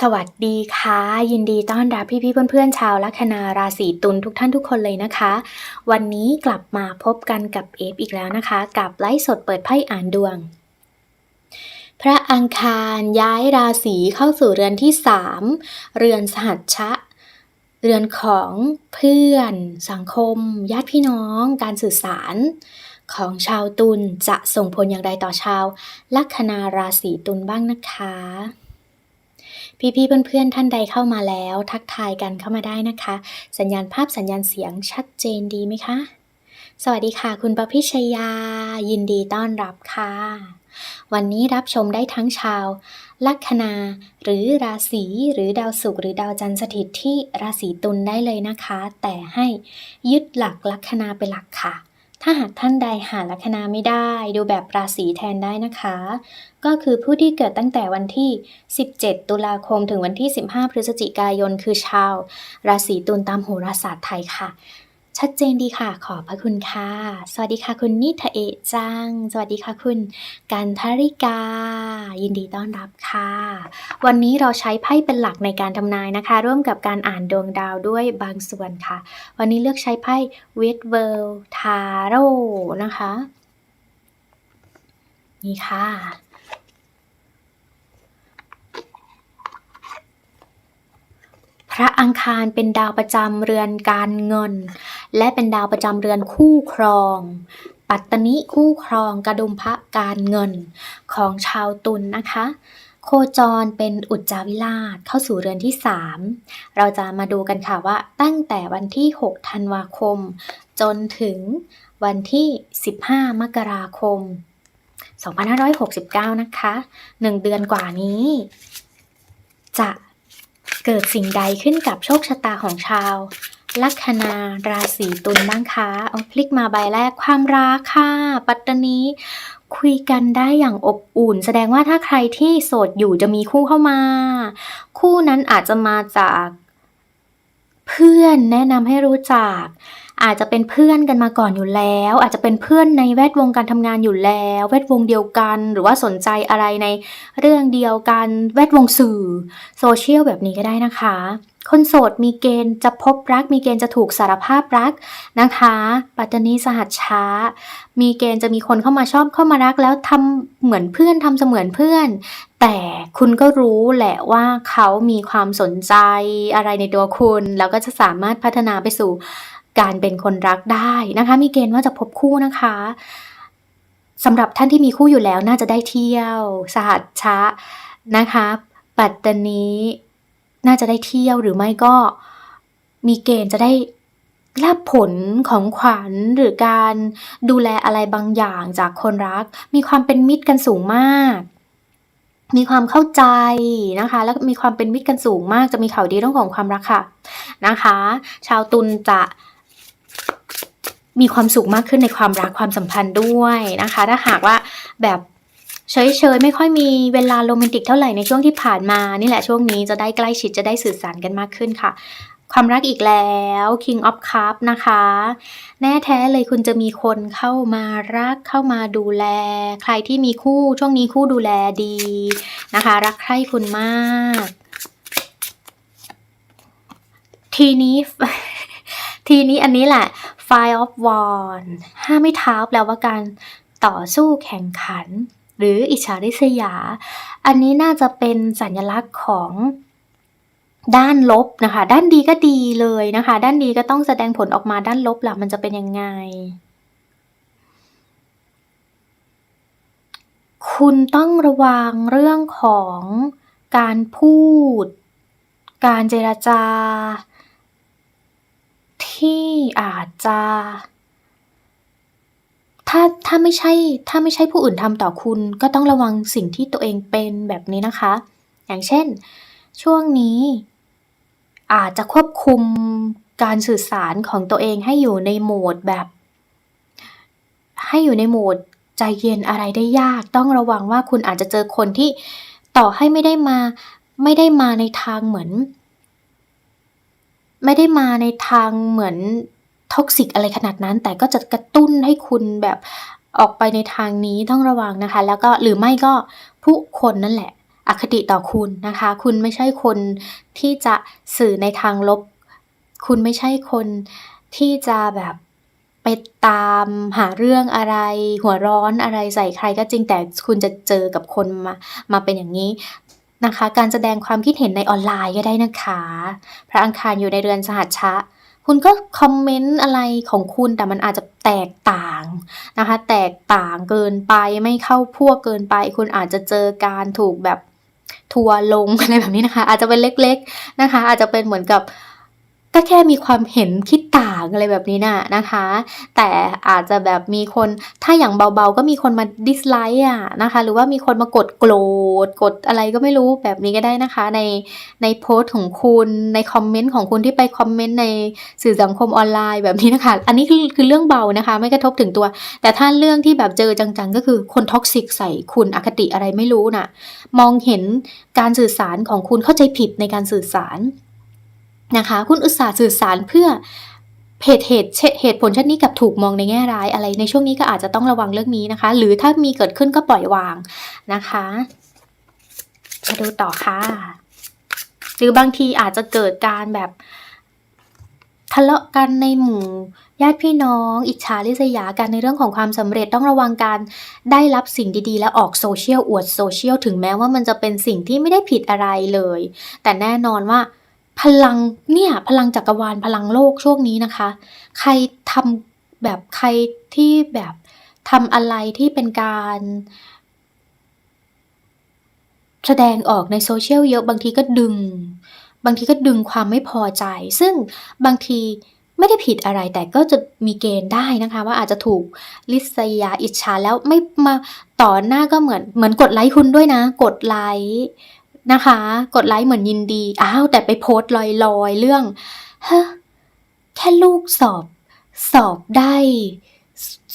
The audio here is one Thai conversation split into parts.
สวัสดีค่ะ ยินดีต้อนรับพี่ๆเพื่อนๆชาวลัคนาราศีตุลทุกท่านทุกคนเลยนะคะ วันนี้กลับมาพบกันกับเอฟอีกแล้วนะคะ กับไลฟ์สดเปิดไพ่อ่านดวง พระอังคารย้ายราศีเข้าสู่เรือนที่ 3 เรือนสหัชชะ เรือนของเพื่อน สังคม ญาติพี่น้อง การสื่อสารของชาวตุลจะส่งผลอย่างไรต่อชาวลัคนาราศีตุลบ้างนะคะ พี่ๆเพื่อนๆท่านใดเข้ามาแล้ว ทักทายกันเข้ามาได้นะคะ สัญญาณภาพสัญญาณเสียงชัดเจนดีไหมคะ สวัสดีค่ะ คุณประพิชยา ยินดีต้อนรับค่ะ วันนี้รับชมได้ทั้งชาว ลัคนา หรือราศีหรือดาวศุกร์หรือดาวจันทร์สถิตที่ราศีตุลได้เลยนะคะ แต่ให้ยึดหลักลัคนาเป็นหลักค่ะ ถ้าหากท่านใดหาลัคนาไม่ได้ ดูแบบราศีแทนได้นะคะ ก็คือผู้ที่เกิดตั้งแต่วันที่ 17 ตุลาคมถึงวันที่ 15 พฤศจิกายน คือชาว ราศีตุลตามโหราศาสตร์ไทยค่ะ ชัดเจนดีค่ะ ขอบพระคุณค่ะ สวัสดีค่ะคุณนิทเอจัง สวัสดีค่ะคุณกันทริกา ยินดีต้อนรับค่ะ วันนี้เราใช้ไพ่เป็นหลักในการทำนายนะคะ ร่วมกับการอ่านดวงดาวด้วยบางส่วนค่ะ วันนี้เลือกใช้ไพ่เวทเวิลทาโร่นะคะ นี่ค่ะ ระอังคารเป็นดาวประจำเรือนการเงิน และเป็นดาวประจำเรือนคู่ครอง ปัตตนิคู่ครองกระดุมพระการเงินของชาวตุลนนะคะ โคจรเป็นอุจจาวิลาศเข้าสู่เรือนที่ 3 เราจะมาดูกันค่ะว่าตั้งแต่วันที่ 6 ธันวาคม จนถึงวันที่ 15 มกราคม 2569 นะคะ 1 เดือนกว่านี้ จะ เกิดสิ่งใดขึ้นกับโชคชะตาของชาว ลัคนาราศีตุลบ้างคะเอาพลิกมาใบแรกความรักค่ะ ปัตตานีคุยกันได้อย่างอบอุ่น แสดงว่าถ้าใครที่โสดอยู่จะมีคู่เข้ามา คู่นั้นอาจจะมาจาก เพื่อนแนะนำให้รู้จัก อาจจะเป็นเพื่อนกันมาก่อนอยู่แล้ว อาจจะเป็นเพื่อนในแวดวงการทำงานอยู่แล้ว แวดวงเดียวกัน หรือว่าสนใจอะไรในเรื่องเดียวกัน แวดวงสื่อโซเชียลแบบนี้ก็ได้นะคะ คนโสดมีเกณฑ์จะพบรัก มีเกณฑ์จะถูกสารภาพรักนะคะ ปัตตานีสหัสช้า มีเกณฑ์จะมีคนเข้ามาชอบเข้ามารัก แล้วทำเหมือนเพื่อนทำเสมือนเพื่อน แต่คุณก็รู้แหละว่าเขามีความสนใจอะไรในตัวคุณ แล้วก็จะสามารถพัฒนาไปสู่ การเป็นคนรักได้นะคะ มีเกณฑ์ว่าจะพบคู่นะคะสำหรับท่านที่มีคู่อยู่แล้วน่าจะได้เที่ยว สหัสชะนะคะ ปัตตานีน่าจะได้เที่ยวหรือไม่ก็มีเกณฑ์จะได้รับผลของขวัญหรือการดูแลอะไรบางอย่างจากคนรัก มีความเป็นมิตรกันสูงมาก มีความเข้าใจนะคะ แล้วมีความเป็นมิตรกันสูงมากจะมีข่าวดีเรื่องของความรักค่ะนะคะ ชาวตุลจะ มีความสุขมากขึ้นในความรักความสัมพันธ์ด้วยนะคะ ถ้าหากว่าแบบเฉยๆไม่ค่อยมีเวลาโรแมนติกเท่าไหร่ในช่วงที่ผ่านมา นี่แหละช่วงนี้จะได้ใกล้ชิดจะได้สื่อสารกันมากขึ้นค่ะ ความรักอีกแล้ว King of Cup นะคะ แน่แท้เลยคุณจะมีคนเข้ามารักเข้ามาดูแล ใครที่มีคู่ช่วงนี้คู่ดูแลดีนะคะ รักใคร่คุณมาก ทีนี้ ทีนี้อันนี้แหละ Five of Wands ห้าไม่เท้าแปลว่าการต่อสู้แข่งขัน หรืออิจฉาริษยา อันนี้น่าจะเป็นสัญลักษณ์ของด้านลบนะคะ ด้านดีก็ดีเลยนะคะ ด้านดีก็ต้องแสดงผลออกมาด้านลบล่ะมันจะเป็นยังไง คุณต้องระวังเรื่องของการพูด การเจรจา ที่อาจจะ ถ้าถ้าไม่ใช่ถ้าไม่ใช่ผู้อื่นทำต่อคุณ ก็ต้องระวังสิ่งที่ตัวเองเป็นแบบนี้นะคะ อย่างเช่น ช่วงนี้ อาจจะควบคุมการสื่อสารของตัวเองให้อยู่ในโหมดแบบ ให้อยู่ในโหมดใจเย็นอะไรได้ยาก ต้องระวังว่าคุณอาจจะเจอคนที่ต่อให้ไม่ได้มาไม่ได้มาในทางเหมือน ไม่ได้มาในทางเหมือนท็อกซิกอะไรขนาดนั้น แต่ก็จะกระตุ้นให้คุณแบบออกไปในทางนี้ต้องระวังนะคะ แล้วก็หรือไม่ก็ผู้คนนั่นแหละ อคติต่อคุณนะคะ คุณไม่ใช่คนที่จะสื่อในทางลบ คุณไม่ใช่คนที่จะแบบไปตามหาเรื่องอะไร หัวร้อนอะไรใส่ใครก็จริงแต่คุณจะเจอกับคนมามาเป็นอย่างนี้ นะคะ การแสดงความคิดเห็นในออนไลน์ก็ได้นะคะ พระอังคารอยู่ในเรือนสหัชชะ คุณก็คอมเมนต์อะไรของคุณแต่มันอาจจะแตกต่างนะคะ แตกต่างเกินไปไม่เข้าพวกเกินไป คุณอาจจะเจอการถูกแบบทัวลงอะไรแบบนี้นะคะ อาจจะเป็นเล็ก ๆนะคะ อาจจะเป็นเหมือนกับ ก็แค่มีความเห็นคิดต่างอะไรแบบนี้น่ะนะคะ แต่อาจจะแบบมีคนถ้าอย่างเบาๆ ก็มีคนมาดิสไลค์อะนะคะ หรือว่ามีคนมากดโกรธกดอะไรก็ไม่รู้แบบนี้ก็ได้นะคะ ในในโพสต์ของคุณในคอมเมนต์ของคุณที่ไปคอมเมนต์ในสื่อสังคมออนไลน์แบบนี้นะคะ อันนี้คือคือเรื่องเบานะคะ ไม่กระทบถึงตัว แต่ถ้าเรื่องที่แบบเจอจังๆ ก็คือคนท็อกซิกใส่คุณอคติอะไรไม่รู้น่ะ มองเห็นการสื่อสารของคุณเข้าใจผิดในการสื่อสาร นะคะ คุณอุตสาห์สื่อสารเพื่อเหตุเหตุเหตุผลเช่นนี้กับถูกมองในแง่ร้ายอะไร ในช่วงนี้ก็อาจจะต้องระวังเรื่องนี้นะคะ หรือถ้ามีเกิดขึ้นก็ปล่อยวางนะคะมาดูต่อค่ะ หรือบางทีอาจจะเกิดการแบบทะเลาะกันในหมู่ญาติพี่น้อง อิจฉาริษยากันในเรื่องของความสำเร็จต้องระวังการได้รับสิ่งดีๆ และออกโซเชียลอวดโซเชียลถึงแม้ว่ามันจะเป็นสิ่งที่ไม่ได้ผิดอะไรเลย แต่แน่นอนว่า พลังเนี่ยพลังจักรวาลพลังโลกช่วงนี้นะคะ ใครทำแบบใครที่แบบทำอะไรที่เป็นการ แสดงออกในโซเชียลเยอะบางทีก็ดึง บางทีก็ดึงความไม่พอใจ ซึ่งบางทีไม่ได้ผิดอะไรแต่ก็จะมีเกณฑ์ได้นะคะ ว่าอาจจะถูกลิษยาอิจฉาแล้วไม่มาต่อหน้าก็เหมือนเหมือนกดไลค์คุณด้วยนะ กดไลค์ นะคะ กดไลค์เหมือนยินดี อ้าว แต่ไปโพสต์ลอยๆ เรื่องฮะแค่ลูกสอบ สอบได้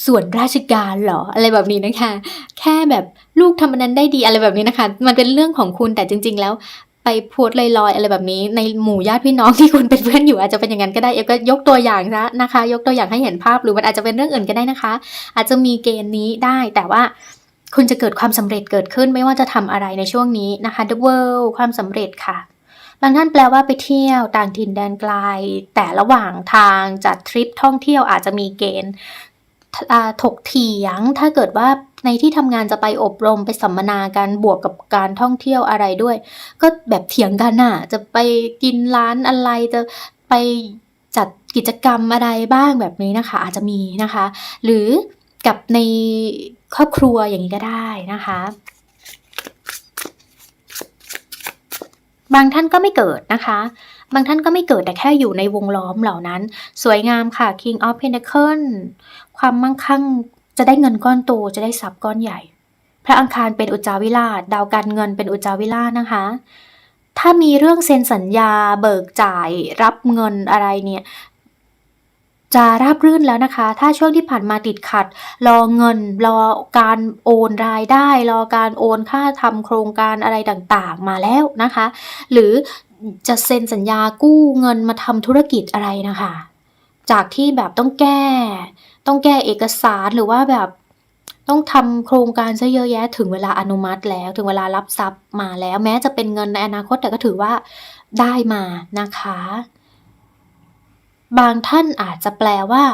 ส่วนราชการหรอ อะไรแบบนี้นะคะ แค่แบบลูกทำอันนั้นได้ดีอะไรแบบนี้นะคะ มันเป็นเรื่องของคุณแต่จริง ๆ แล้วไปโพสลอยๆอะไรแบบนี้ ในหมู่ญาติพี่น้องที่คุณเป็นเพื่อนอยู่อาจจะเป็นอย่างนั้นก็ได้เอก็ยกตัวอย่างซะนะคะ ยกตัวอย่างให้เห็นภาพหรือมันอาจจะเป็นเรื่องอื่นก็ได้นะคะ อาจจะมีเกณฑ์นี้ได้แต่ว่า คุณจะเกิดความสำเร็จเกิดขึ้นไม่ว่าจะทำอะไรในช่วงนี้นะคะ The World ความสำเร็จค่ะบางท่านแปลว่าไปเที่ยวต่างถิ่นแดนไกล แต่ระหว่างทางจัดทริปท่องเที่ยวอาจจะมีเกณฑ์ถกเถียงถ้าเกิดว่าในที่ทำงานจะไปอบรมไปสัมมนากันบวกกับการท่องเที่ยวอะไรด้วย ก็แบบเถียงกันน่ะ จะไปกินร้านอะไรจะไปจัดกิจกรรมอะไรบ้างแบบนี้นะคะ อาจจะมีนะคะ หรือกับใน ครอบครัวอย่างนี้ก็ได้นะคะ บางท่านก็ไม่เกิดนะคะ บางท่านก็ไม่เกิดแต่แค่อยู่ในวงล้อมเหล่านั้น สวยงามค่ะ King of Pentacle ความมั่งคั่งจะได้เงินก้อนโตจะได้ทรัพย์ก้อนใหญ่ พระอังคารเป็นอุจจาวิราชดาวการเงินเป็นอุจจาวิราชนะคะถ้ามีเรื่องเซ็นสัญญาเบิกจ่ายรับเงินอะไรเนี่ย จะราบรื่นแล้วนะคะ ถ้าช่วงที่ผ่านมาติดขัด รอเงิน รอการโอนรายได้ รอการโอนค่าทำโครงการอะไรต่างๆ มาแล้วนะคะ หรือจะเซ็นสัญญากู้เงินมาทำธุรกิจอะไรนะคะ จากที่แบบต้องแก้ ต้องแก้เอกสารหรือว่าแบบต้องทำโครงการซะเยอะแยะ ถึงเวลาอนุมัติแล้ว ถึงเวลารับทรัพย์มาแล้ว แม้จะเป็นเงินในอนาคตแต่ก็ถือว่าได้มานะคะ บางท่านอาจจะแปลว่า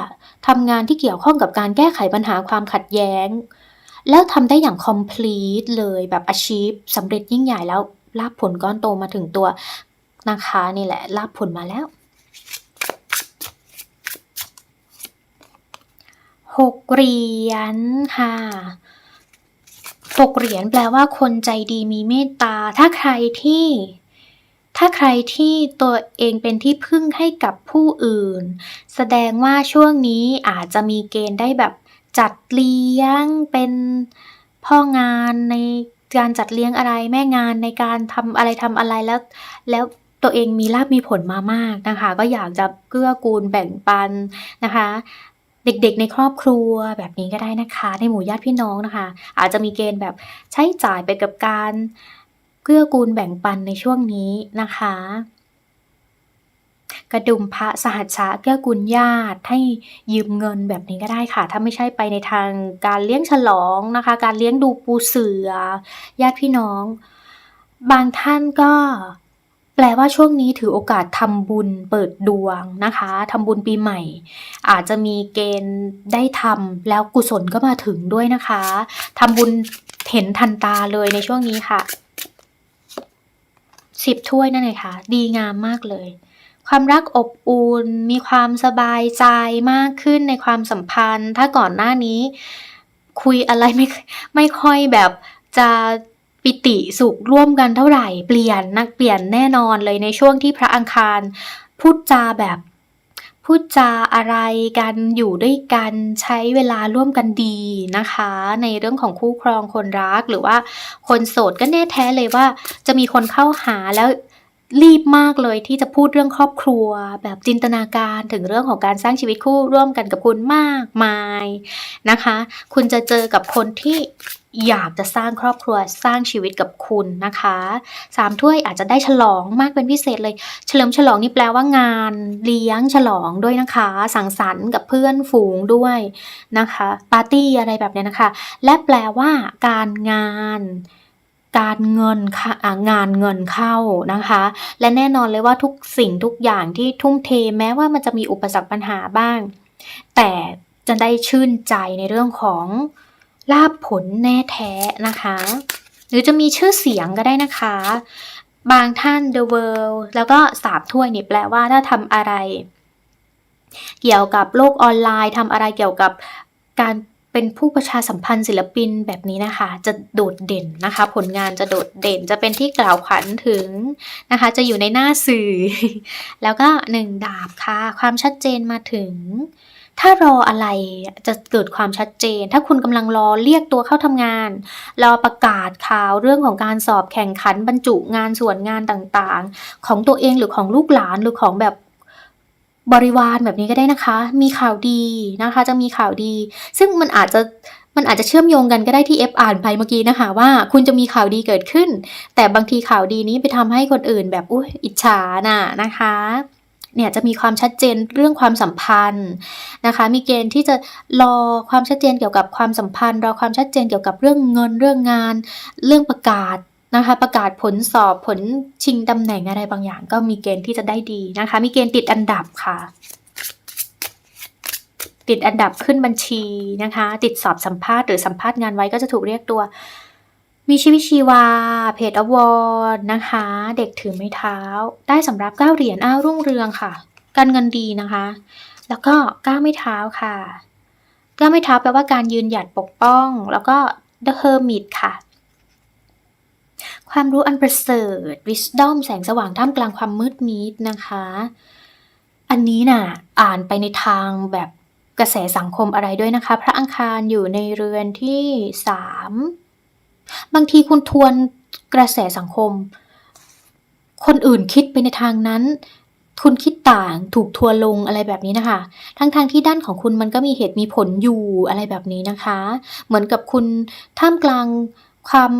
ทำงานที่เกี่ยวข้องกับการแก้ไขปัญหาความขัดแย้ง แล้วทำได้อย่าง complete เลยแบบ achieve สำเร็จยิ่งใหญ่แล้วรับผลก้อนโตมาถึงตัวนะคะนี่แหละรับผลมาแล้วหกเหรียญค่ะหกเหรียญแปลว่าคนใจดีมีเมตตา ถ้าใครที่ ถ้าใครที่ตัวเองเป็นที่พึ่งให้กับผู้อื่น แสดงว่าช่วงนี้อาจจะมีเกณฑ์ได้แบบจัดเลี้ยงเป็นพ่องานในการจัดเลี้ยงอะไรแม่งานในการทำอะไรทำอะไรแล้ว แล้วตัวเองมีลาบมีผลมามากนะคะ ก็อยากจะเกื้อกูลแบ่งปันนะคะ เด็กๆในครอบครัวแบบนี้ก็ได้นะคะ ในหมู่ญาติพี่น้องนะคะ อาจจะมีเกณฑ์แบบใช้จ่ายไปกับการ เกื้อกูลแบ่งปันในช่วงนี้นะคะ กระดุมพระสหัชชะเกื้อกูลญาติให้ยืมเงินแบบนี้ก็ได้ค่ะ ถ้าไม่ใช่ไปในทางการเลี้ยงฉลองนะคะ การเลี้ยงดูปูเสือ ญาติพี่น้อง บางท่านก็แปลว่าช่วงนี้ถือโอกาสทำบุญเปิดดวงนะคะทำบุญปีใหม่ อาจจะมีเกณฑ์ได้ทำแล้วกุศลก็มาถึงด้วยนะคะทำบุญเห็นทันตาเลยในช่วงนี้ค่ะ สิบถ้วยนั่นเลยค่ะ ดีงามมากเลย ความรักอบอุ่นมีความสบายใจมากขึ้นในความสัมพันธ์ ถ้าก่อนหน้านี้ คุยอะไรไม่ไม่ค่อยแบบจะปิติสุขร่วมกันเท่าไหร่ เปลี่ยนนักเปลี่ยนแน่นอนเลยในช่วงที่พระอังคารพูดจาแบบ พูดจาอะไรกันอยู่ด้วยกันใช้เวลาร่วมกันดีนะคะ ในเรื่องของคู่ครองคนรักหรือว่าคนโสดก็แน่แท้เลยว่า จะมีคนเข้าหาแล้ว รีบมากเลยที่จะพูดเรื่องครอบครัว แบบจินตนาการถึงเรื่องของการสร้างชีวิตคู่ร่วมกันกับคุณมากมายนะคะ คุณจะเจอกับคนที่อยากจะสร้างครอบครัวสร้างชีวิตกับคุณนะคะสามถ้วยอาจจะได้ฉลองมากเป็นพิเศษเลย เฉลิมฉลองนี่แปลว่างานเลี้ยงฉลองด้วยนะคะ สังสรรค์กับเพื่อนฝูงด้วยนะคะปาร์ตี้อะไรแบบเนี้ยนะคะ และแปลว่าการงาน การเงินค่ะงานเงินเข้านะคะ และแน่นอนเลยว่าทุกสิ่งทุกอย่างที่ทุ่มเทแม้ว่ามันจะมีอุปสรรคปัญหาบ้าง แต่จะได้ชื่นใจในเรื่องของลาบผลแน่แท้นะคะ หรือจะมีชื่อเสียงก็ได้นะคะ บางท่าน the world แล้วก็สาบถ้วยนี่แปลว่าถ้าทำอะไร เกี่ยวกับโลกออนไลน์ทำอะไรเกี่ยวกับการ เป็นผู้ประชาสัมพันธ์ศิลปินแบบนี้นะคะ จะโดดเด่นนะคะ ผลงานจะโดดเด่นจะเป็นที่กล่าวขวัญถึงนะคะ จะอยู่ในหน้าสื่อ แล้วก็หนึ่งดาบค่ะ ความชัดเจนมาถึง ถ้ารออะไรจะเกิดความชัดเจน ถ้าคุณกำลังรอเรียกตัวเข้าทำงาน รอประกาศข่าวเรื่องของการสอบแข่งขันบรรจุงานส่วนงานต่างๆ ของตัวเองหรือของลูกหลานหรือของแบบ บริวารแบบนี้ก็ได้นะคะ มีข่าวดีนะคะ จะมีข่าวดี ซึ่งมันอาจจะมันอาจจะเชื่อมโยงกันก็ได้ที่เอฟอ่านไปเมื่อกี้นะคะ ว่าคุณจะมีข่าวดีเกิดขึ้น แต่บางทีข่าวดีนี้ไปทำให้คนอื่นแบบอุ้ยอิจฉาน่ะนะคะเนี่ยจะมีความชัดเจนเรื่องความสัมพันธ์นะคะ มีเกณฑ์ที่จะรอความชัดเจนเกี่ยวกับความสัมพันธ์ รอความชัดเจนเกี่ยวกับเรื่องเงินเรื่องงาน เรื่องประกาศ นะคะ ประกาศผลสอบผลชิงตำแหน่งอะไรบางอย่าง ก็มีเกณฑ์ที่จะได้ดีนะคะ มีเกณฑ์ติดอันดับค่ะ ติดอันดับขึ้นบัญชีนะคะ ติดสอบสัมภาษณ์หรือสัมภาษณ์งานไว้ก็จะถูกเรียกตัว มีชีวิตชีวา เพจอวอร์นะคะ เด็กถือไม้เท้า ได้สำหรับเก้าเหรียญอ้าวรุ่งเรืองค่ะ การเงินดีนะคะ แล้วก็ก้าวไม่เท้าค่ะก้าวไม่เท้าแปลว่าการยืนหยัดปกป้อง แล้วก็ the hermit ค่ะ ความรู้อันประเสริฐ wisdom แสงสว่างท่ามกลางความมืดมิดนะคะ อันนี้น่ะ อ่านไปในทางแบบกระแสสังคมอะไรด้วยนะคะ พระอังคารอยู่ในเรือนที่สามบางทีคุณทวนกระแสสังคม คนอื่นคิดไปในทางนั้น คุณคิดต่างถูกทัวร์ลงอะไรแบบนี้นะคะ ทั้งทางที่ด้านของคุณมันก็มีเหตุมีผลอยู่อะไรแบบนี้นะคะ เหมือนกับคุณท่ามกลางความ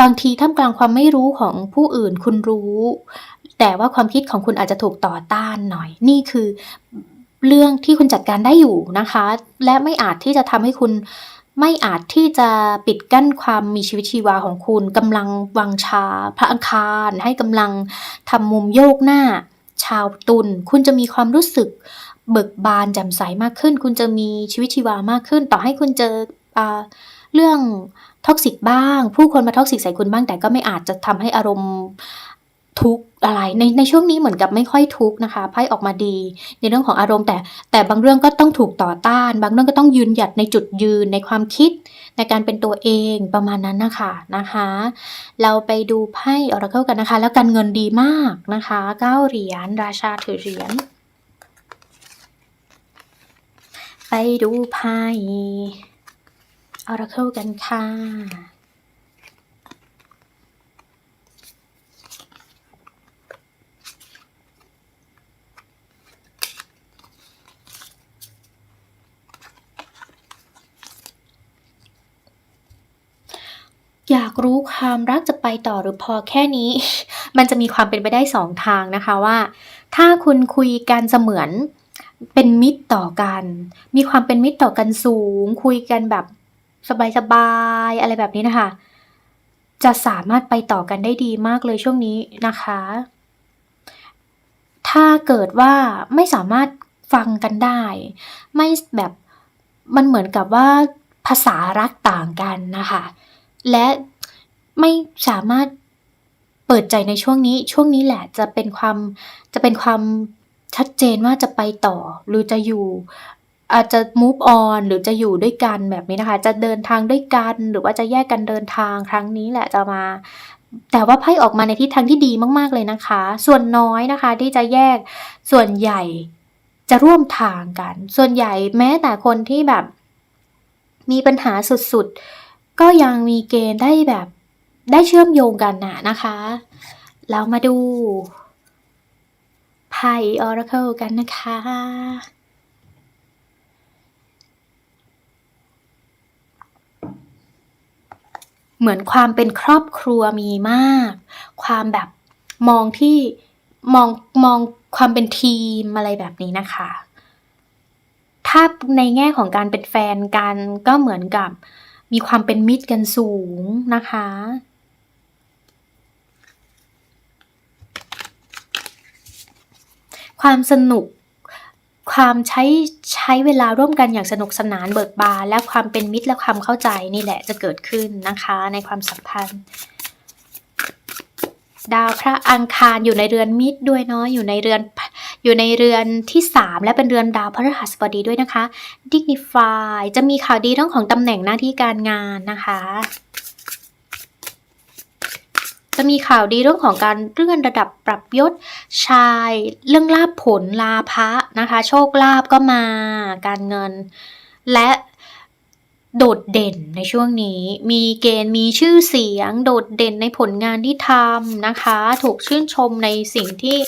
บางทีท่ามกลางความไม่รู้ของผู้อื่นคุณรู้ แต่ว่าความคิดของคุณอาจจะถูกต่อต้านหน่อย นี่คือเรื่องที่คุณจัดการได้อยู่นะคะ และไม่อาจที่จะทำให้คุณไม่อาจที่จะปิดกั้นความมีชีวิตชีวาของคุณกำลังวังชา พระอังคาร ให้กำลังทำมุมโยกหน้า ชาวตุลคุณจะมีความรู้สึกเบิกบานแจ่มใสมากขึ้น คุณจะมีชีวิตชีวามากขึ้น ต่อให้คุณเจออเรื่อง ท็อกซิกบ้าง ผู้คนมาท็อกซิกใส่คุณบ้าง แต่ก็ไม่อาจจะทำให้อารมณ์ทุกข์อะไรในในช่วงนี้เหมือนกับไม่ค่อยทุกข์นะคะไพ่ออกมาดี ในเรื่องของอารมณ์แต่แต่บางเรื่องก็ต้องถูกต่อต้าน บางเรื่องก็ต้องยืนหยัดในจุดยืนในความคิด ในการเป็นตัวเองประมาณนั้นนะคะนะคะ เราไปดูไพ่ออราเคิลกันนะคะ แล้วการเงินดีมากนะคะเก้าเหรียญราชาถือเหรียญไปดูไพ่ ออราเคิลกันค่ะ อยากรู้ความรักจะไปต่อหรือพอแค่นี้ มันจะมีความเป็นไปได้สองทางนะคะว่า ถ้าคุณคุยกันเสมือนเป็นมิตรต่อกัน มีความเป็นมิตรต่อกันสูง คุยกันแบบ สบายๆอะไรแบบนี้นะคะ จะสามารถไปต่อกันได้ดีมากเลยช่วงนี้นะคะ ถ้าเกิดว่าไม่สามารถฟังกันได้ ไม่แบบมันเหมือนกับว่าภาษารักต่างกันนะคะ และไม่สามารถเปิดใจในช่วงนี้ ช่วงนี้แหละจะเป็นความจะเป็นความชัดเจนว่าจะไปต่อหรือจะอยู่ อาจจะ move on หรือจะอยู่ด้วยกันแบบนี้นะคะ จะเดินทางด้วยกันหรือว่าจะแยกกันเดินทางครั้งนี้แหละจะมา แต่ว่าไพ่ออกมาในทิศทางที่ดีมากๆเลยนะคะ ส่วนน้อยนะคะที่จะแยกส่วนใหญ่จะร่วมทางกัน ส่วนใหญ่แม้แต่คนที่แบบ มีปัญหาสุดๆ ก็ยังมีเกณฑ์ได้แบบได้เชื่อมโยงกันน่ะนะคะ เรามาดูไพ่ Oracle กันนะคะ เหมือนความเป็นครอบครัวมีมาก ความแบบมองที่มองมองความเป็นทีมอะไรแบบนี้นะคะ ถ้าในแง่ของการเป็นแฟนกันก็เหมือนกับมีความเป็นมิตรกันสูงนะคะ ความสนุก ความใช้ใช้เวลาร่วมกันอย่างสนุกสนานเบิกบานและความเป็นมิตรและความเข้าใจนี่แหละจะเกิดขึ้นนะคะในความสัมพันธ์ ดาวพระอังคารอยู่ในเรือนมิตรด้วยเนาะอยู่ในเรือนอยู่ในเรือนที่ 3 และเป็นเรือนดาวพฤหัสบดีด้วยนะคะ dignify จะมีข่าวดีเรื่องของตำแหน่งหน้าที่การงานนะคะ จะมีข่าวดีเรื่องของการเลื่อนระดับปรับยศชาย เรื่องลาภผลลาภะนะคะ โชคลาภก็มาการเงิน และโดดเด่นในช่วงนี้ มีเกณฑ์มีชื่อเสียง โดดเด่นในผลงานที่ทำนะคะ ถูกชื่นชมในสิ่งที่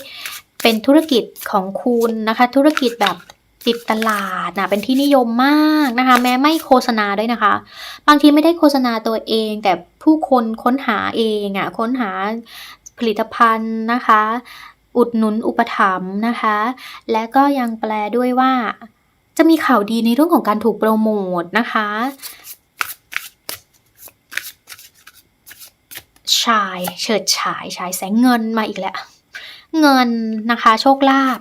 เป็นธุรกิจของคุณนะคะ ธุรกิจแบบ ติดตลาดนะเป็นที่นิยมมากนะคะ แม้ไม่โฆษณาด้วยนะคะ บางทีไม่ได้โฆษณาตัวเอง แต่ผู้คนค้นหาเองอะ่ะค้นหาผลิตภัณฑ์นะคะ อุดหนุนอุปถัมภ์นะคะ และก็ยังแปลด้วยว่า จะมีข่าวดีในเรื่องของการถูกโปรโมทนะคะ ชายเฉิดฉายชายแสงเงินมาอีกแล้ว เงินนะคะ โชคลาภ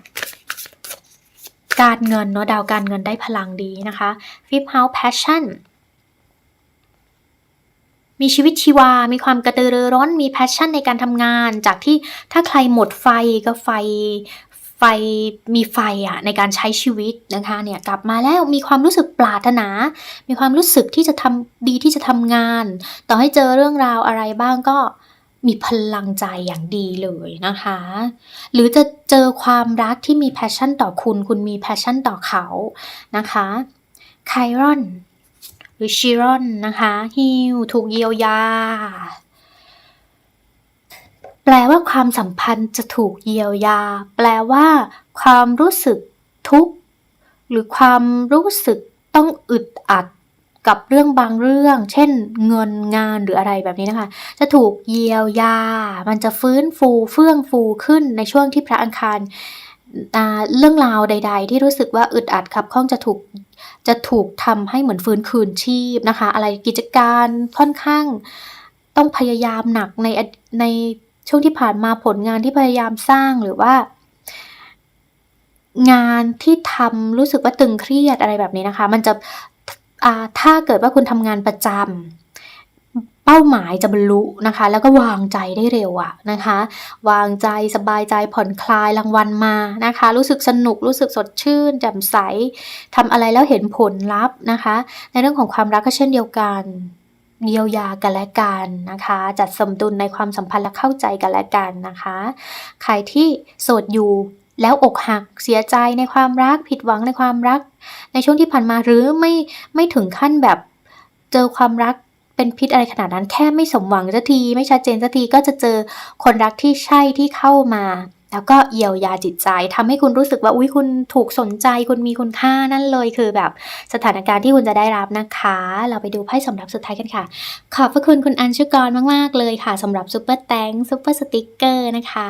การเงินเนาะดาวการเงินได้พลังดีนะคะ Fifth House Passion มีชีวิตชีวา มีความกระตือรือร้น มีแพชชั่นในการทำงาน จากที่ถ้าใครหมดไฟก็ไฟไฟมีไฟอะในการใช้ชีวิตนะคะเนี่ยกลับมาแล้วมีความรู้สึกปรารถนา มีความรู้สึกที่จะทำดีที่จะทำงาน ต่อให้เจอเรื่องราวอะไรบ้างก็ มีพลังใจอย่างดีเลยนะคะ หรือจะเจอความรักที่มีแพชชั่นต่อคุณ คุณมีแพชชั่นต่อเขานะคะไครอน หรือชิรอนนะคะฮิวถูกเยียวยา แปลว่าความสัมพันธ์จะถูกเยียวยา แปลว่าความรู้สึกทุกข์ หรือความรู้สึกต้องอึดอัด กับเรื่องบางเรื่อง เช่นเงินงานหรืออะไรแบบนี้นะคะ จะถูกเยียวยา มันจะฟื้นฟูเฟื่องฟูขึ้นในช่วงที่พระอังคารเรื่องราวใด ๆ ที่รู้สึกว่าอึดอัดครับข้องจะถูกจะถูกทำให้เหมือนฟื้นคืนชีพนะคะ อะไรกิจการค่อนข้างต้องพยายามหนักในในช่วงที่ผ่านมาผลงานที่พยายามสร้างหรือว่า งานที่ทำรู้สึกว่าตึงเครียดอะไรแบบนี้นะคะ มันจะ ถ้าเกิดว่าคุณทำงานประจำเป้าหมายจะบรรลุนะคะ แล้วก็วางใจได้เร็วอะนะคะ วางใจสบายใจผ่อนคลายรางวัลมานะคะ รู้สึกสนุกรู้สึกสดชื่นแจ่มใสทำอะไรแล้วเห็นผลลัพธ์นะคะ ในเรื่องของความรักก็เช่นเดียวกันเยียวยากันและกันนะคะ จัดสมดุลในความสัมพันธ์และเข้าใจกันและกันนะคะ ใครที่โสดอยู่ แล้วอกหักเสียใจในความรักผิดหวังในความรัก ในช่วงที่ผ่านมาหรือไม่ไม่ถึงขั้นแบบเจอความรักเป็นพิษอะไรขนาดนั้นแค่ไม่สมหวังสักที ไม่ชัดเจนสักทีก็จะเจอคนรักที่ใช่ที่เข้ามา แล้วก็เยียวยาจิตใจทำให้คุณรู้สึกว่าอุ้ยคุณถูกสนใจคุณมีคุณค่านั่นเลยคือแบบสถานการณ์ที่คุณจะได้รับนะคะ เราไปดูไพ่สำหรับสุดท้ายกันค่ะ ขอบพระคุณคุณอัญชุกรมาก ๆ เลยค่ะสำหรับซุปเปอร์แตงซุปเปอร์สติกเกอร์นะคะ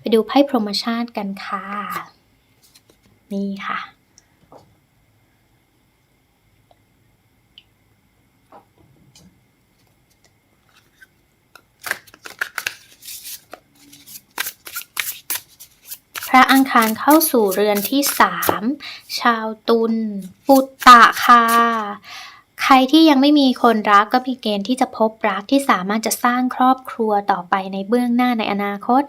ไปดูไพ่โปรโมชั่นกันค่ะ นี่ค่ะ ระอังคารเข้าสู่เรือนที่สามชาวตุลปุตตะค่ะใครที่ยังไม่มีคนรักก็มีเกณฑ์ที่จะพบรักที่สามารถจะสร้างครอบครัวต่อไปในเบื้องหน้าในอนาคต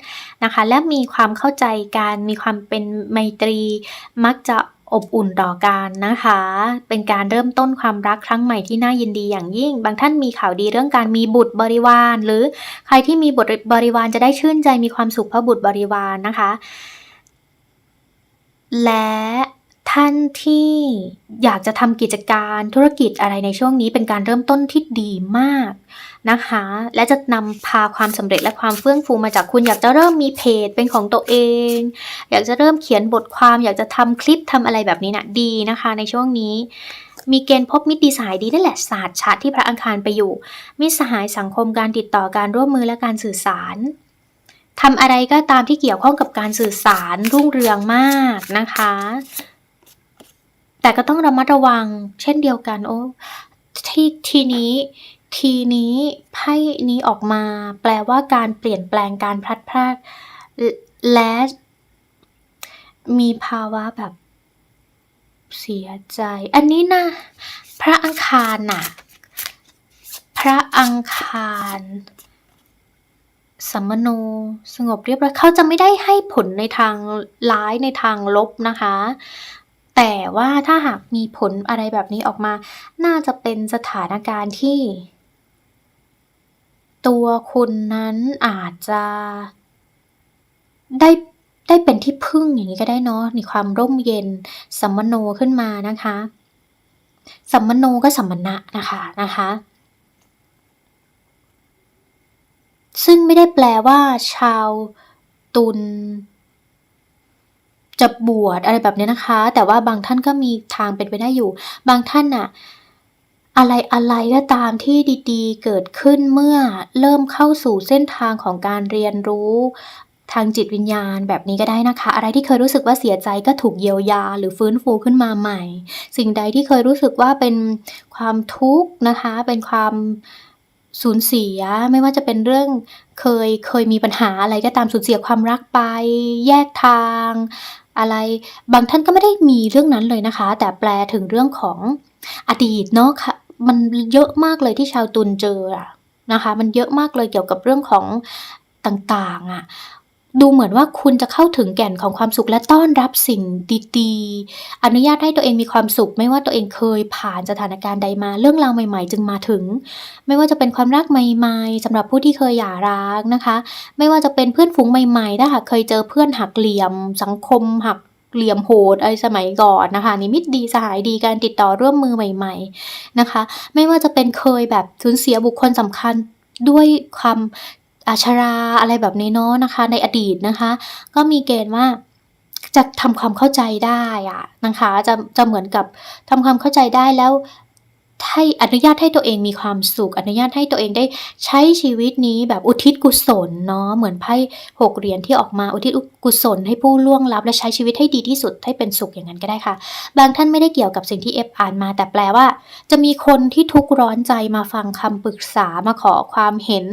นะคะ และมีความเข้าใจกันมีความเป็นไมตรี มักจะอบอุ่นต่อกันนะคะ เป็นการเริ่มต้นความรักครั้งใหม่ที่น่ายินดีอย่างยิ่ง บางท่านมีข่าวดีเรื่องการมีบุตรบริวาร หรือใครที่มีบุตรบริวารจะได้ชื่นใจมีความสุขเพราะบุตรบริวารนะคะ และท่านที่อยากจะทำกิจการธุรกิจอะไรในช่วงนี้เป็นการเริ่มต้นที่ดีมากนะคะ และจะนำพาความสำเร็จและความเฟื่องฟูมาจากคุณอยากจะเริ่มมีเพจเป็นของตัวเอง อยากจะเริ่มเขียนบทความ อยากจะทำคลิปทำอะไรแบบนี้นะดีนะคะ ในช่วงนี้มีเกณฑ์พบมิตรดีสายดีนั่นแหละศาสตร์ชาติที่พระอังคารไปอยู่มิสหายสังคมการติดต่อการร่วมมือและการสื่อสาร ทำอะไรก็ตามที่เกี่ยวข้องกับการสื่อสารรุ่งเรืองมากนะคะ แต่ก็ต้องระมัดระวัง เช่นเดียวกันโอ้ที่ทีนี้ ทีนี้ไพ่นี้ออกมา แปลว่าการเปลี่ยนแปลงการพลัดพรากและ มีภาวะแบบเสียใจ อันนี้นะพระอังคารน่ะ พระอังคาร สัมมโน สงบเรียบร้อยเขาจะไม่ได้ให้ผลในทางร้ายในทางลบนะคะ แต่ว่าถ้าหากมีผลอะไรแบบนี้ออกมา น่าจะเป็นสถานการณ์ที่ ตัวคุณนั้นอาจจะได้ได้เป็นที่พึ่งอย่างนี้ก็ได้เนาะมีความร่มเย็นสัมมโนขึ้นมานะคะ สัมมโนก็สัมมณะนะคะนะคะ ซึ่งไม่ได้แปลว่า ชาวตุลจะบวชอะไรแบบนี้นะคะ แต่ว่าบางท่านก็มีทางเป็นไปได้อยู่ บางท่านน่ะอะไรอะไรก็ตามที่ดีๆ เกิดขึ้นเมื่อเริ่มเข้าสู่เส้นทางของการเรียนรู้ทางจิตวิญญาณแบบนี้ก็ได้นะคะ อะไรที่เคยรู้สึกว่าเสียใจก็ถูกเยียวยา หรือฟื้นฟูขึ้นมาใหม่ สิ่งใดที่เคยรู้สึกว่าเป็นความทุกข์นะคะ เป็นความ สูญเสียไม่ว่าจะเป็นเรื่องเคยเคยมีปัญหาอะไรก็ตามสูญเสียความรักไป แยกทาง อะไรบางท่านก็ไม่ได้มีเรื่องนั้นเลยนะคะ แต่แปลถึงเรื่องของอดีตเนาะค่ะมันเยอะมากเลยที่ชาวตุลเจออะนะคะ มันเยอะมากเลยเกี่ยวกับเรื่องของต่างๆอะ ดูเหมือนว่าคุณจะเข้าถึงแก่นของความสุขและต้อนรับสิ่งดีๆ อนุญาตให้ตัวเองมีความสุข ไม่ว่าตัวเองเคยผ่านสถานการณ์ใดมา เรื่องราวใหม่ ๆ จึงมาถึง ไม่ว่าจะเป็นความรักใหม่ๆสำหรับผู้ที่เคยหย่าร้างนะคะ ไม่ว่าจะเป็นเพื่อนฝูงใหม่ๆถ้าหากเคยเจอเพื่อนหักเหลี่ยม สังคมหักเหลี่ยมโหดไอะไรสมัยก่อนนะคะนิมิตดีสหายดีการติดต่อร่วมมือใหม่ ๆนะคะ ไม่ว่าจะเป็นเคยแบบสูญเสียบุคคลสำคัญด้วยความ อาชราอะไรแบบนี้เนาะนะคะ ในอดีตนะคะ ก็มีเกณฑ์ว่าจะทำความเข้าใจได้อะนะคะ จะจะเหมือนกับทำความเข้าใจได้แล้ว ให้อนุญาตให้ตัวเองมีความสุข อนุญาตให้ตัวเองได้ใช้ชีวิตนี้แบบอุทิศกุศลเนาะเหมือนไพ่หกเหรียญที่ออกมาอุทิศกุศลให้ผู้ล่วงลับ และใช้ชีวิตให้ดีที่สุดให้เป็นสุขอย่างนั้นก็ได้ค่ะ บางท่านไม่ได้เกี่ยวกับสิ่งที่เอฟอ่านมา แต่แปลว่า จะมีคนที่ทุกข์ร้อนใจมาฟังคำปรึกษามาขอความเห็น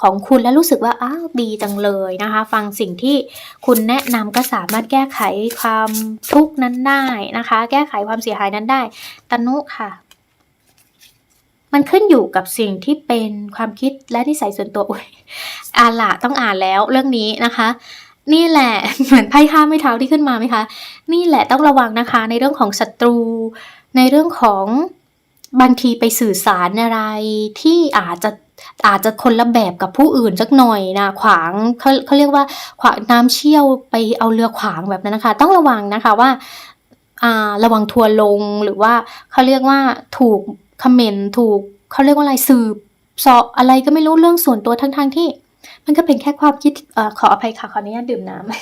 ของคุณและรู้สึกว่าอ้าวดีจังเลยนะคะ ฟังสิ่งที่คุณแนะนำก็สามารถแก้ไขความทุกข์นั้นได้นะคะ แก้ไขความเสียหายนั้นได้ตนุค่ะ มันขึ้นอยู่กับสิ่งที่เป็นความคิดและนิสัยส่วนตัวอุ้ยอ่านละต้องอ่านแล้วเรื่องนี้นะคะ นี่แหละเหมือนไพ่ห้าไม่เท้าที่ขึ้นมาไหมคะ นี่แหละต้องระวังนะคะ ในเรื่องของศัตรู ในเรื่องของบางทีไปสื่อสารอะไรที่อาจจะอาจจะคนละแบบกับผู้อื่นสักหน่อยนะขวางเขาเขาเรียกว่าขวางน้ำเชี่ยวไปเอาเรือขวางแบบนั้นนะคะ ต้องระวังนะคะว่าอ่าระวังทัวลงหรือว่าเขาเรียกว่าถูก คอมเมนต์ถูกเขาเรียกว่าอะไรสืบสาะอะไรก็ไม่รู้เรื่องส่วนตัวทั้งทงๆที่ มันก็เป็นแค่ความคิดอขออภัยค่ะขออนุญาตดื่มน้ำ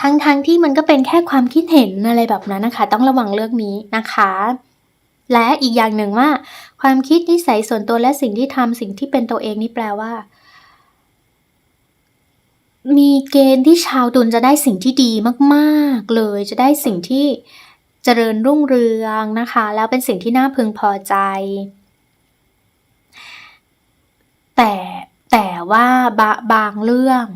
ทั้งทงๆที่มันก็เป็นแค่ความคิดเห็นอะไรแบบนั้นนะคะ ต้องระวังเรื่องนี้นะคะและอีกอย่างหนึ่งว่า ความคิดนิสัยส่วนตัวและสิ่งที่ทำสิ่งที่เป็นตัวเองนี่แปลว่า มีเกณฑ์ที่ชาวตุลจะได้สิ่งที่ดีมาก ๆ เลยจะได้สิ่งที่ เจริญรุ่งเรืองนะคะ แล้วเป็นสิ่งที่น่าพึงพอใจ แต่แต่ว่าบบางเรื่อง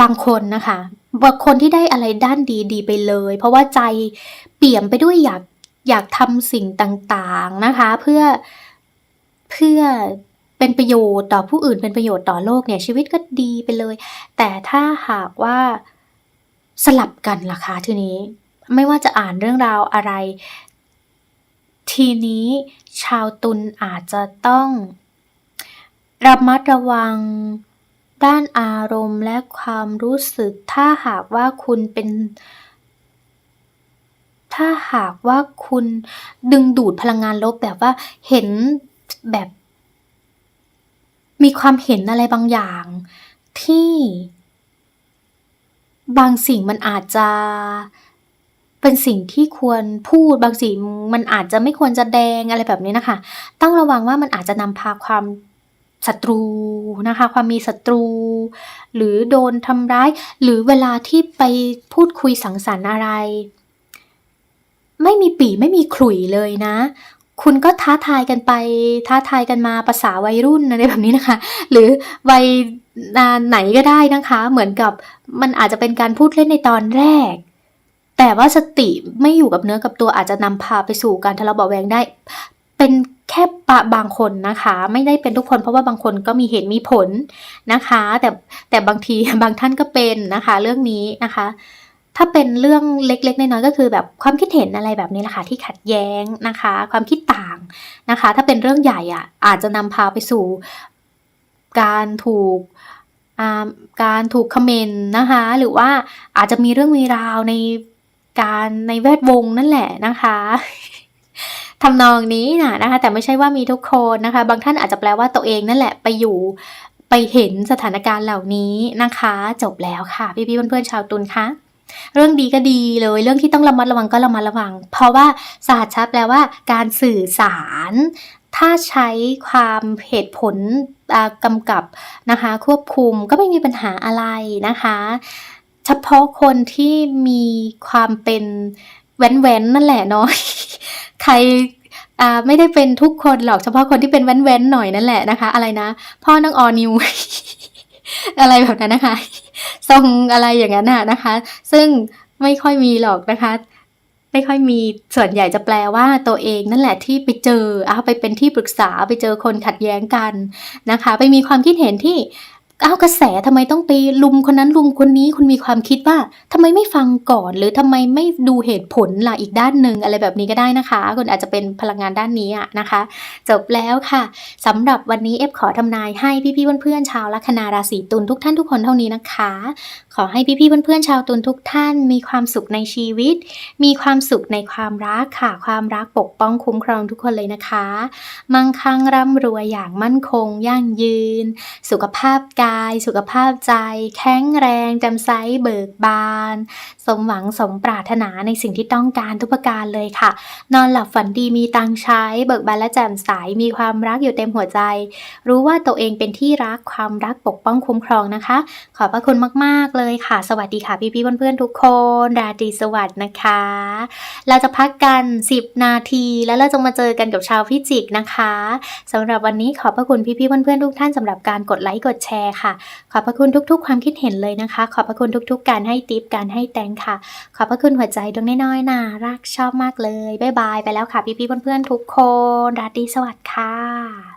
บางคนนะคะบางคนที่ได้อะไรด้านดีดีไปเลย เพราะว่าใจเปี่ยมไปด้วยอยากอยากทำสิ่งต่างๆนะคะ เพื่อเพื่อเป็นประโยชน์ต่อผู้อื่นเป็นประโยชน์ต่อโลกเนี่ยชีวิตก็ดีไปเลย แต่ถ้าหากว่าสลับกันล่ะคะทีนี้ ไม่ว่าจะอ่านเรื่องราวอะไร ทีนี้ชาวตุลอาจจะต้องระมัดระวังด้านอารมณ์และความรู้สึก ถ้าหากว่าคุณเป็น ถ้าหากว่าคุณดึงดูดพลังงานลบแบบว่าเห็นแบบ มีความเห็นอะไรบางอย่าง ที่ บางสิ่งมันอาจจะ เป็นสิ่งที่ควรพูดบางสิ่งมันอาจจะไม่ควรจะแดงอะไรแบบนี้นะคะ ต้องระวังว่ามันอาจจะนำพาความศัตรูนะคะ ความมีศัตรู หรือโดนทำร้าย หรือเวลาที่ไปพูดคุยสังสรรค์อะไร ไม่มีปีไม่มีขลุ่ยเลยนะ คุณก็ท้าทายกันไป ท้าทายกันมาภาษาวัยรุ่นอะไรแบบนี้นะคะ หรือวัยไหนก็ได้นะคะ เหมือนกับมันอาจจะเป็นการพูดเล่นในตอนแรก แต่ว่าสติไม่อยู่กับเนื้อกับตัวอาจจะนำพาไปสู่การทะเลาะเบาะแวงได้ เป็นแค่ปะบางคนนะคะ ไม่ได้เป็นทุกคนเพราะว่าบางคนก็มีเหตุมีผลนะคะ แต่แต่บางทีบางท่านก็เป็นนะคะ เรื่องนี้นะคะ ถ้าเป็นเรื่องเล็กๆน้อยๆก็คือแบบความคิดเห็นอะไรแบบนี้แหละค่ะที่ขัดแย้งนะคะ ความคิดต่างนะคะ ถ้าเป็นเรื่องใหญ่อะอาจจะนำพาไปสู่การถูกการถูกคอมเมนต์นะคะ หรือว่าอาจจะมีเรื่องมีราวใน การในแวดวงนั่นแหละนะคะทำนองนี้นะนะคะ แต่ไม่ใช่ว่ามีทุกคนนะคะ บางท่านอาจจะแปลว่าตัวเองนั่นแหละไปอยู่ไปเห็นสถานการณ์เหล่านี้นะคะ จบแล้วค่ะ พี่ๆเพื่อนๆชาวตุลคะเรื่องดีก็ดีเลย เรื่องที่ต้องระมัดระวังก็ระมัดระวัง เพราะว่าศาสตร์ชัดแปลว่าการสื่อสาร ถ้าใช้ความเหตุผลกำกับนะคะ ควบคุมก็ไม่มีปัญหาอะไรนะคะ เฉพาะคนที่มีความเป็นแว้นๆนั่นแหละเนาะใครอ่าไม่ได้เป็นทุกคนหรอกเฉพาะคนที่เป็นแว้นๆหน่อยนั่นแหละนะคะ อะไรนะ พ่อนังออนิว อะไรแบบนั้นนะคะ ทรงอะไรอย่างนั้นน่ะนะคะ ซึ่งไม่ค่อยมีหรอกนะคะ ไม่ค่อยมีส่วนใหญ่จะแปลว่าตัวเองนั่นแหละที่ไปเจอเอะไปเป็นที่ปรึกษาไปเจอคนขัดแย้งกันนะคะ ไปมีความคิดเห็นที่ เอากระแสทำไมต้องไปลุมคนนั้นลุมคนนี้คุณมีความคิดว่าทำไมไม่ฟังก่อน หรือทำไมไม่ดูเหตุผลล่ะอีกด้านหนึ่งอะไรแบบนี้ก็ได้นะคะ คุณอาจจะเป็นพลังงานด้านนี้อะนะคะ จบแล้วค่ะสำหรับวันนี้เอฟขอทำนายให้พี่ๆเพื่อนๆชาวลัคนาราศีตุลทุกท่านทุกคนเท่านี้นะคะขอให้พี่ๆเพื่อนๆชาวตุลทุกท่านมีความสุขในชีวิต มีความสุขในความรักค่ะ ความรักปกป้องคุ้มครองทุกคนเลยนะคะ มั่งคั่งร่ำรวยอย่างมั่นคงยั่งยืน สุขภาพกาย สุขภาพใจ แข็งแรงแจ่มใสเบิกบาน สมหวังสมปรารถนาในสิ่งที่ต้องการทุกประการเลยค่ะ นอนหลับฝันดีมีตังใช้ เบิกบานและแจ่มใสมีความรักอยู่เต็มหัวใจ รู้ว่าตัวเองเป็นที่รักความรักปกป้องคุ้มครองนะคะ ขอบพระคุณมากๆเลยค่ะ สวัสดีค่ะพี่ๆเพื่อนๆทุกคน ราตรีสวัสดิ์นะคะ เราจะพักกัน 10 นาที แล้วเราจะมาเจอกันกับชาวพิจิกนะคะสำหรับวันนี้ขอบพระคุณพี่ๆเพื่อนๆทุกท่านสำหรับการกดไลค์กดแชร์ค่ะ ขอบพระคุณทุก ๆ ความคิดเห็นเลยนะคะ ขอบพระคุณทุก ๆ การให้ติปการให้แตงค่ะ ขอบพระคุณหัวใจดวงน้อยๆน่ารักชอบมากเลยบ๊ายบายไปแล้วค่ะพี่ๆเพื่อนๆทุกคน ราตรีสวัสดิ์ค่ะ